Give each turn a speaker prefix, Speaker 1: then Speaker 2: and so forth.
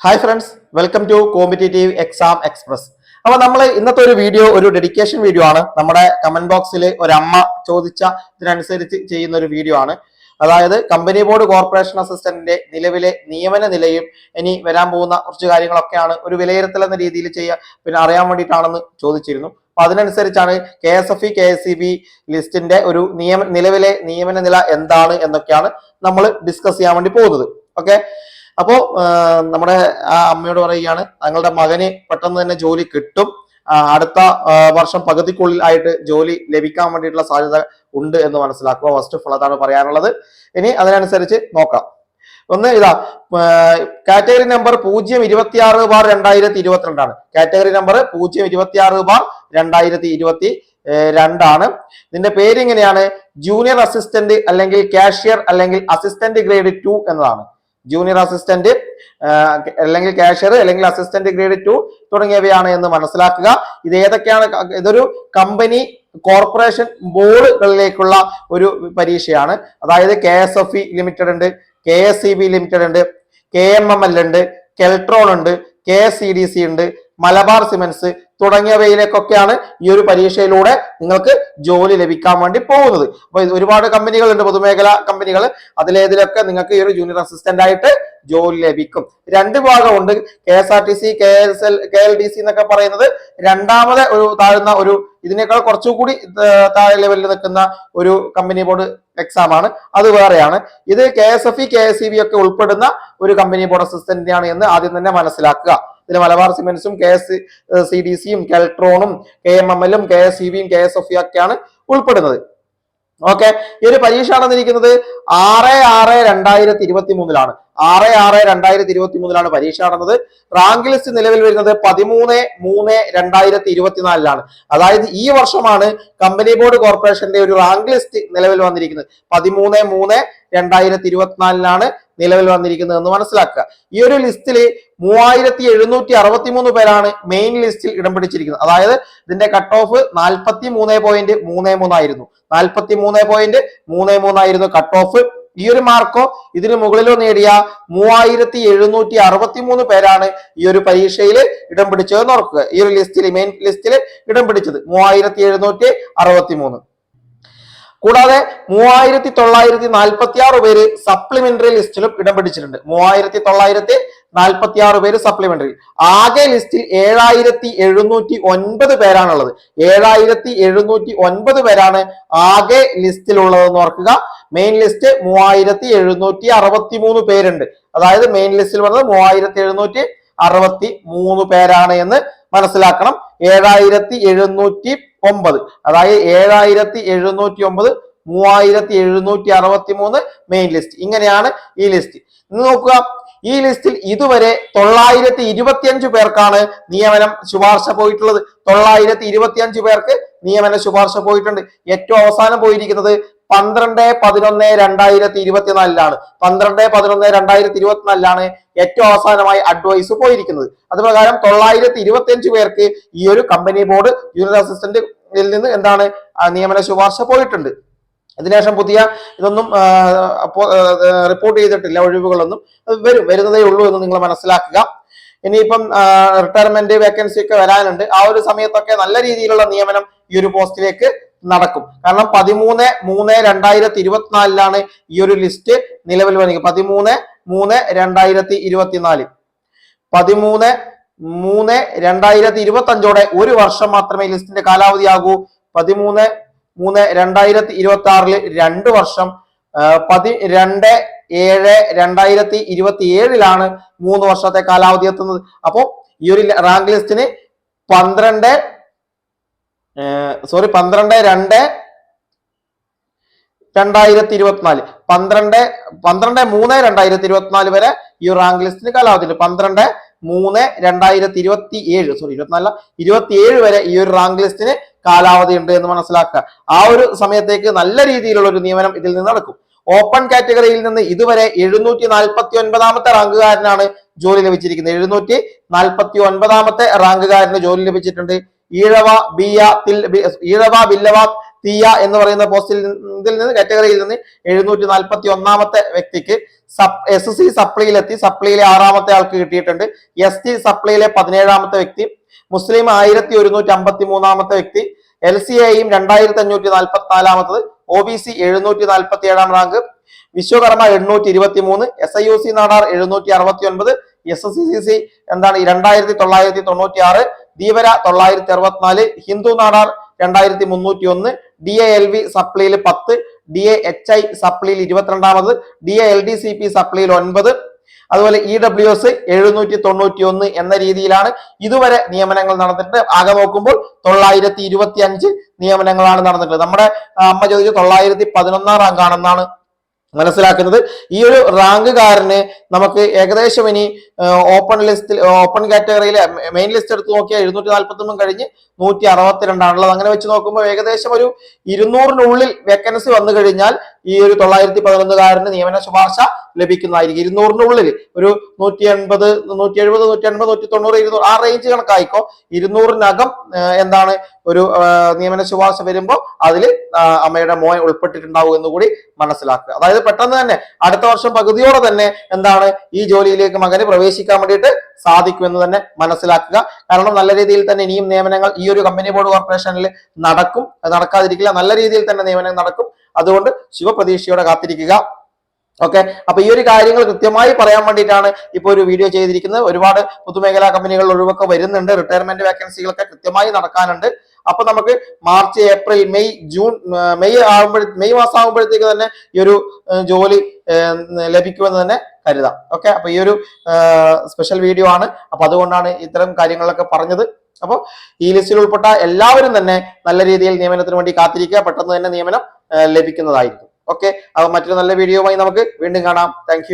Speaker 1: Hi friends welcome to competitive exam express അപ്പൊ നമ്മൾ ഇന്നത്തെ ഒരു വീഡിയോ ഒരു ഡെഡിക്കേഷൻ വീഡിയോ ആണ്. നമ്മുടെ കമന്റ് ബോക്സിൽ ഒരു അമ്മ ചോദിച്ച ഇതിനനുസരിച്ച് ചെയ്യുന്ന ഒരു വീഡിയോ ആണ്. അതായത് കമ്പനി ബോർഡ് കോർപ്പറേഷൻ അസിസ്റ്റന്റിന്റെ നിലവിലെ നിയമന നിലയും ഇനി വരാൻ പോകുന്ന കുറച്ച് കാര്യങ്ങളൊക്കെയാണ് ഒരു വിലയിരുത്തൽ എന്ന രീതിയിൽ ചെയ്യുക പിന്നെ അറിയാൻ വേണ്ടിയിട്ടാണെന്ന് ചോദിച്ചിരുന്നു. അപ്പൊ അതിനനുസരിച്ചാണ് K S F E K S E B ലിസ്റ്റിന്റെ ഒരു നിയമ നിലവിലെ നിയമന നില എന്താണ് എന്നൊക്കെയാണ് നമ്മൾ ഡിസ്കസ് ചെയ്യാൻ വേണ്ടി പോകുന്നത്. ഓക്കെ അപ്പോ നമ്മുടെ ആ അമ്മയോട് പറയുകയാണ് തങ്ങളുടെ മകന് പെട്ടെന്ന് തന്നെ ജോലി കിട്ടും. അടുത്ത വർഷം പകുതിക്കുള്ളിൽ ആയിട്ട് ജോലി ലഭിക്കാൻ വേണ്ടിയിട്ടുള്ള സാധ്യത ഉണ്ട് എന്ന് മനസ്സിലാക്കുക. ഫസ്റ്റ് ഓഫ് ഓൾ അതാണ് പറയാനുള്ളത്. ഇനി അതിനനുസരിച്ച് നോക്കാം. ഒന്ന് ഇതാ കാറ്റഗറി നമ്പർ പൂജ്യം ഇരുപത്തി ആറ് ബാർ രണ്ടായിരത്തി ഇരുപത്തിരണ്ടാണ് കാറ്റഗറി നമ്പർ പൂജ്യം ഇരുപത്തി ആറ് ബാർ രണ്ടായിരത്തി ഇരുപത്തി രണ്ടാണ് ഇതിന്റെ പേര് ഇങ്ങനെയാണ് ജൂനിയർ അസിസ്റ്റന്റ് അല്ലെങ്കിൽ കാഷ്യർ അല്ലെങ്കിൽ അസിസ്റ്റന്റ് ഗ്രേഡ് ടു എന്നതാണ്. ജൂനിയർ അസിസ്റ്റന്റ് അല്ലെങ്കിൽ കാഷ്യർ അല്ലെങ്കിൽ അസിസ്റ്റന്റ് ഗ്രേഡ് ടു തുടങ്ങിയവയാണ് എന്ന് മനസ്സിലാക്കുക. ഇത് ഏതൊക്കെയാണ് ഇതൊരു കമ്പനി കോർപ്പറേഷൻ ബോർഡുകളിലേക്കുള്ള ഒരു പരീക്ഷയാണ്. അതായത് K S F E limited ഉണ്ട് K S C B limited ഉണ്ട് കെ എം എം എൽ ഉണ്ട് കെൽട്രോൺ ഉണ്ട് K S C D C ഉണ്ട് മലബാർ സിമെന്റ്സ് തുടങ്ങിയവയിലേക്കൊക്കെയാണ് ഈ ഒരു പരീക്ഷയിലൂടെ നിങ്ങൾക്ക് ജോലി ലഭിക്കാൻ വേണ്ടി പോകുന്നത്. അപ്പൊ ഒരുപാട് കമ്പനികൾ ഉണ്ട് പൊതുമേഖലാ കമ്പനികൾ. അതിലേതിലൊക്കെ നിങ്ങൾക്ക് ഈ ഒരു ജൂനിയർ അസിസ്റ്റന്റ് ആയിട്ട് ജോലി ലഭിക്കും. രണ്ട് ഭാഗമുണ്ട്. K S R T C K S L K L D C എന്നൊക്കെ പറയുന്നത് രണ്ടാമത് ഒരു താഴ്ന്ന ഒരു ഇതിനേക്കാൾ കുറച്ചുകൂടി താഴെ ലെവലിൽ നിൽക്കുന്ന ഒരു കമ്പനി ബോർഡ് എക്സാം ആണ്. അത് വേറെയാണ്. ഇത് K S F E K S C B ഒക്കെ ഉൾപ്പെടുന്ന ഒരു കമ്പനി ബോർഡ് അസിസ്റ്റന്റിനെയാണ് എന്ന് ആദ്യം തന്നെ മനസ്സിലാക്കുക. ഇതിൽ മലബാർ സിമെന്റ്സും കെ എസ് സി ഡി സിയും കെൽട്രോണും കെ എം എം എല്ലും കെ എസ് സി ബിയും കെ എസ് എഫ് ഒക്കെയാണ് ഉൾപ്പെടുന്നത്. ഓക്കെ. ഈ ഒരു പരീക്ഷ നടന്നിരിക്കുന്നത് ആറ് ആറ് രണ്ടായിരത്തി ഇരുപത്തി മൂന്നിലാണ് ആറ് ആറ് രണ്ടായിരത്തി ഇരുപത്തി മൂന്നിലാണ് പരീക്ഷ നടന്നത്. റാങ്ക് ലിസ്റ്റ് നിലവിൽ വരുന്നത് പതിമൂന്ന് മൂന്ന് രണ്ടായിരത്തി ഇരുപത്തിനാലിലാണ് അതായത് ഈ വർഷമാണ് കമ്പനി ബോർഡ് കോർപ്പറേഷന്റെ ഒരു റാങ്ക് ലിസ്റ്റ് നിലവിൽ വന്നിരിക്കുന്നത്. പതിമൂന്ന് മൂന്ന് രണ്ടായിരത്തി ഇരുപത്തിനാലിലാണ് നിലവിൽ വന്നിരിക്കുന്നത് എന്ന് മനസ്സിലാക്കുക. ഈ ഒരു ലിസ്റ്റിൽ മൂവായിരത്തി എഴുന്നൂറ്റി അറുപത്തി മൂന്ന് പേരാണ് മെയിൻ ലിസ്റ്റിൽ ഇടം പിടിച്ചിരിക്കുന്നത്. അതായത് ഇതിന്റെ കട്ട് ഓഫ് നാൽപ്പത്തി മൂന്ന് പോയിന്റ് മൂന്ന് മൂന്നായിരുന്നു. നാൽപ്പത്തി മൂന്ന് പോയിന്റ് മൂന്ന് മൂന്നായിരുന്നു കട്ട് ഓഫ് ഈ ഒരു മാർക്കോ ഇതിന് മുകളിലോ നേടിയ മൂവായിരത്തി എഴുന്നൂറ്റി അറുപത്തി മൂന്ന് പേരാണ് ഈ ഒരു പരീക്ഷയിൽ ഇടം പിടിച്ചതെന്ന് ഓർക്കുക. ഈ ഒരു ലിസ്റ്റിൽ മെയിൻ ലിസ്റ്റിൽ ഇടം പിടിച്ചത് മൂവായിരത്തി എഴുന്നൂറ്റി അറുപത്തി മൂന്ന് കൂടാതെ മൂവായിരത്തി തൊള്ളായിരത്തി നാൽപ്പത്തി ആറ് പേര് സപ്ലിമെന്ററി ലിസ്റ്റിലും ഇടം പിടിച്ചിട്ടുണ്ട്. മൂവായിരത്തി തൊള്ളായിരത്തി നാൽപ്പത്തി ആറ് പേര് സപ്ലിമെന്ററി ആകെ ലിസ്റ്റിൽ ഏഴായിരത്തി എഴുന്നൂറ്റി ഒൻപത് പേരാണുള്ളത്. ഏഴായിരത്തി എഴുന്നൂറ്റി ഒൻപത് പേരാണ് ആകെ ലിസ്റ്റിലുള്ളതെന്ന് ഓർക്കുക. മെയിൻ ലിസ്റ്റ് മൂവായിരത്തി എഴുന്നൂറ്റി അറുപത്തി മൂന്ന് പേരുണ്ട്. അതായത് മെയിൻ ലിസ്റ്റിൽ വന്നത് മൂവായിരത്തി എഴുന്നൂറ്റി അറുപത്തി മൂന്ന് പേരാണ് എന്ന് മനസ്സിലാക്കണം. ഏഴായിരത്തി എഴുന്നൂറ്റി ഒമ്പത്. അതായത് ഏഴായിരത്തി എഴുന്നൂറ്റി ഒമ്പത് മൂവായിരത്തി എഴുന്നൂറ്റി അറുപത്തി മൂന്ന് മെയിൻ ലിസ്റ്റ് ഇങ്ങനെയാണ് ഈ ലിസ്റ്റ് ഇന്ന് നോക്കുക. ഈ ലിസ്റ്റിൽ ഇതുവരെ തൊള്ളായിരത്തി ഇരുപത്തിയഞ്ച് പേർക്കാണ് നിയമനം ശുപാർശ പോയിട്ടുള്ളത്. തൊള്ളായിരത്തി ഇരുപത്തിയഞ്ച് പേർക്ക് നിയമന ശുപാർശ പോയിട്ടുണ്ട്. ഏറ്റവും അവസാനം പോയിരിക്കുന്നത് പന്ത്രണ്ട് പതിനൊന്ന് രണ്ടായിരത്തി ഇരുപത്തിനാലിലാണ് പന്ത്രണ്ട് പതിനൊന്ന് രണ്ടായിരത്തി ഇരുപത്തിനാലിലാണ് ഏറ്റവും അവസാനമായി അഡ്വൈസ് പോയിരിക്കുന്നത്. അത് പ്രകാരം തൊള്ളായിരത്തി ഇരുപത്തിയഞ്ച് പേർക്ക് ഈ ഒരു കമ്പനി ബോർഡ് ജൂനിയർ അസിസ്റ്റന്റിൽ നിന്ന് എന്താണ് നിയമന ശുപാർശ പോയിട്ടുണ്ട്. അതിനുശേഷം പുതിയ ഇതൊന്നും റിപ്പോർട്ട് ചെയ്തിട്ടില്ല ഒഴിവുകളൊന്നും. വരും വരുന്നതേ ഉള്ളൂ എന്ന് നിങ്ങൾ മനസ്സിലാക്കുക. ഇനിയിപ്പം റിട്ടയർമെന്റ് വേക്കൻസി ഒക്കെ വരാനുണ്ട്. ആ ഒരു സമയത്തൊക്കെ നല്ല രീതിയിലുള്ള നിയമനം ഈ ഒരു പോസ്റ്റിലേക്ക് നടക്കും. കാരണം പതിമൂന്ന് മൂന്ന് രണ്ടായിരത്തി ഇരുപത്തിനാലിലാണ് ഈ ഒരു ലിസ്റ്റ് നിലവിൽ വരുന്നത് പതിമൂന്ന് മൂന്ന് രണ്ടായിരത്തി ഇരുപത്തിനാല് പതിമൂന്ന് മൂന്ന് രണ്ടായിരത്തി ഇരുപത്തി അഞ്ചോടെ ഒരു വർഷം മാത്രമേ ലിസ്റ്റിന്റെ കാലാവധിയാകൂ. പതിമൂന്ന് മൂന്ന് രണ്ടായിരത്തി ഇരുപത്തി ആറിൽ രണ്ട് വർഷം പതി രണ്ട് ഏഴ് രണ്ടായിരത്തി ഇരുപത്തി ഏഴിലാണ് മൂന്ന് വർഷത്തെ കാലാവധി എത്തുന്നത്. അപ്പോൾ ഈ ഒരു റാങ്ക് ലിസ്റ്റിന് പന്ത്രണ്ട് സോറി പന്ത്രണ്ട് രണ്ട് രണ്ടായിരത്തി ഇരുപത്തിനാല് പന്ത്രണ്ട് പന്ത്രണ്ട് മൂന്ന് രണ്ടായിരത്തി ഇരുപത്തിനാല് വരെ ഈ റാങ്ക് ലിസ്റ്റിന് കാലാവധി ഉണ്ട് പന്ത്രണ്ട് മൂന്ന് രണ്ടായിരത്തി ഇരുപത്തി ഏഴ് സോറി ഇരുപത്തിനാല് ഇരുപത്തി ഏഴ് വരെ ഈ ഒരു റാങ്ക് ലിസ്റ്റിന് കാലാവധി ഉണ്ട് എന്ന് മനസ്സിലാക്കുക. ആ ഒരു സമയത്തേക്ക് നല്ല രീതിയിലുള്ള ഒരു നിയമനം ഇതിൽ നിന്ന് നടക്കും. ഓപ്പൺ കാറ്റഗറിയിൽ നിന്ന് ഇതുവരെ എഴുന്നൂറ്റി നാൽപ്പത്തി ഒൻപതാമത്തെ റാങ്കുകാരനാണ് ജോലി ലഭിച്ചിരിക്കുന്നത്. എഴുന്നൂറ്റി നാൽപ്പത്തി ഒൻപതാമത്തെ റാങ്കുകാരന് ജോലി ലഭിച്ചിട്ടുണ്ട്. ഈഴവ ബിയ തിൽ ഈഴവ ബില്ലവ തീയ എന്ന് പറയുന്ന പോസ്റ്റിൽ ഇതിൽ നിന്ന് കാറ്റഗറിയിൽ നിന്ന് എഴുന്നൂറ്റി നാൽപ്പത്തി ഒന്നാമത്തെ വ്യക്തിക്ക് സപ് എസ് സി സപ്ലിയിലെത്തി സപ്ലിയിലെ ആറാമത്തെ ആൾക്ക് കിട്ടിയിട്ടുണ്ട്. എസ് ടി സപ്ലിയിലെ പതിനേഴാമത്തെ വ്യക്തി. മുസ്ലിം ആയിരത്തി ഒരുന്നൂറ്റി അമ്പത്തി മൂന്നാമത്തെ വ്യക്തി. എൽ സി എയും രണ്ടായിരത്തി അഞ്ഞൂറ്റി നാൽപ്പത്തി നാലാമത്തത് ഒ ബി സി എഴുന്നൂറ്റി നാൽപ്പത്തി ഏഴാം റാങ്ക് വിശ്വകർമ്മ എഴുന്നൂറ്റി ഇരുപത്തി മൂന്ന് S I U C Nadar എഴുന്നൂറ്റി അറുപത്തി ഒൻപത് എസ് എസ് സി സി എന്താണ്? രണ്ടായിരത്തി തൊള്ളായിരത്തി തൊണ്ണൂറ്റി ആറ് ധീവര തൊള്ളായിരത്തി അറുപത്തിനാല് ഹിന്ദു നാടാർ രണ്ടായിരത്തി മുന്നൂറ്റി ഒന്ന് ഡി എ എൽ വി സപ്ലിയിൽ പത്ത് ഡി എ എച്ച് ഐ സപ്ലിയിൽ ഇരുപത്തിരണ്ടാമത് D A L D C P സപ്ലിയിൽ ഒൻപത് അതുപോലെ ഇ ഡബ്ല്യു എസ് എഴുന്നൂറ്റി തൊണ്ണൂറ്റി ഒന്ന് എന്ന രീതിയിലാണ് ഇതുവരെ നിയമനങ്ങൾ നടന്നിട്ട് ആകെ നോക്കുമ്പോൾ തൊള്ളായിരത്തി ഇരുപത്തി അഞ്ച് നിയമനങ്ങളാണ് നടന്നിട്ടുള്ളത്. നമ്മുടെ അമ്മ ചോദിച്ചു തൊള്ളായിരത്തി പതിനൊന്നാം റാങ്ക് ആണെന്നാണ് മനസ്സിലാക്കുന്നത്. ഈ ഒരു റാങ്ക്കാരന് നമുക്ക് ഏകദേശം ഇനി ഓപ്പൺ ലിസ്റ്റിൽ ഓപ്പൺ കാറ്റഗറിയിൽ മെയിൻ ലിസ്റ്റ് എടുത്ത് നോക്കിയാൽ എഴുന്നൂറ്റി നാൽപ്പത്തി ഒന്നും കഴിഞ്ഞ് നൂറ്റി അറുപത്തിരണ്ടാണുള്ളത് അങ്ങനെ വെച്ച് നോക്കുമ്പോൾ ഏകദേശം ഒരു ഇരുന്നൂറിനുള്ളിൽ വേക്കൻസി വന്നു കഴിഞ്ഞാൽ ഈ ഒരു തൊള്ളായിരത്തി പതിനൊന്നുകാരന് നിയമന ശുപാർശ ലഭിക്കുന്നതായിരിക്കും. ഇരുന്നൂറിനുള്ളിൽ ഒരു നൂറ്റി എൺപത് നൂറ്റി എഴുപത് നൂറ്റി എൺപത് നൂറ്റി തൊണ്ണൂറ് ഇരുന്നൂറ് ആ റേഞ്ച് കണക്കായിക്കോ. ഇരുന്നൂറിനകം എന്താണ് ഒരു നിയമന ശുപാർശ വരുമ്പോൾ അതിൽ അമ്മയുടെ മോൻ ഉൾപ്പെട്ടിട്ടുണ്ടാവും എന്ന് കൂടി മനസ്സിലാക്കുക. അതായത് പെട്ടെന്ന് തന്നെ അടുത്ത വർഷം പകുതിയോടെ തന്നെ എന്താണ് ഈ ജോലിയിലേക്ക് മകന് പ്രവേശിക്കാൻ വേണ്ടിയിട്ട് സാധിക്കുമെന്ന് തന്നെ മനസ്സിലാക്കുക. കാരണം നല്ല രീതിയിൽ തന്നെ ഇനിയും നിയമനങ്ങൾ ഈ ഒരു കമ്പനി ബോർഡ് കോർപ്പറേഷനിൽ നടക്കും. നടക്കാതിരിക്കില്ല. നല്ല രീതിയിൽ തന്നെ നിയമനം നടക്കും. അതുകൊണ്ട് ശുഭപ്രതീക്ഷയോടെ കാത്തിരിക്കുക. ഓക്കെ അപ്പൊ ഈ ഒരു കാര്യങ്ങൾ കൃത്യമായി പറയാൻ വേണ്ടിയിട്ടാണ് ഇപ്പോൾ ഒരു വീഡിയോ ചെയ്തിരിക്കുന്നത്. ഒരുപാട് പൊതുമേഖലാ കമ്പനികൾ ഒഴിവൊക്കെ വരുന്നുണ്ട്. റിട്ടയർമെന്റ് വേക്കൻസികളൊക്കെ കൃത്യമായി നടക്കാനുണ്ട്. അപ്പൊ നമുക്ക് March April May June May ആകുമ്പോഴ May മാസം ആകുമ്പോഴത്തേക്ക് തന്നെ ഈ ഒരു ജോലി ലഭിക്കുമെന്ന് തന്നെ കരുതാം. ഓക്കെ അപ്പൊ ഈ ഒരു സ്പെഷ്യൽ വീഡിയോ ആണ്. അപ്പൊ അതുകൊണ്ടാണ് ഇത്തരം കാര്യങ്ങളൊക്കെ പറഞ്ഞത്. അപ്പോൾ ഈ ലിസ്റ്റിൽ ഉൾപ്പെട്ട എല്ലാവരും തന്നെ നല്ല രീതിയിൽ നിയമനത്തിന് വേണ്ടി കാത്തിരിക്കുക. പെട്ടെന്ന് തന്നെ നിയമനം ലഭിക്കുന്നതായിരിക്കും. ഓക്കെ അപ്പൊ മറ്റൊരു നല്ല വീഡിയോയുമായി നമുക്ക് വീണ്ടും കാണാം. താങ്ക്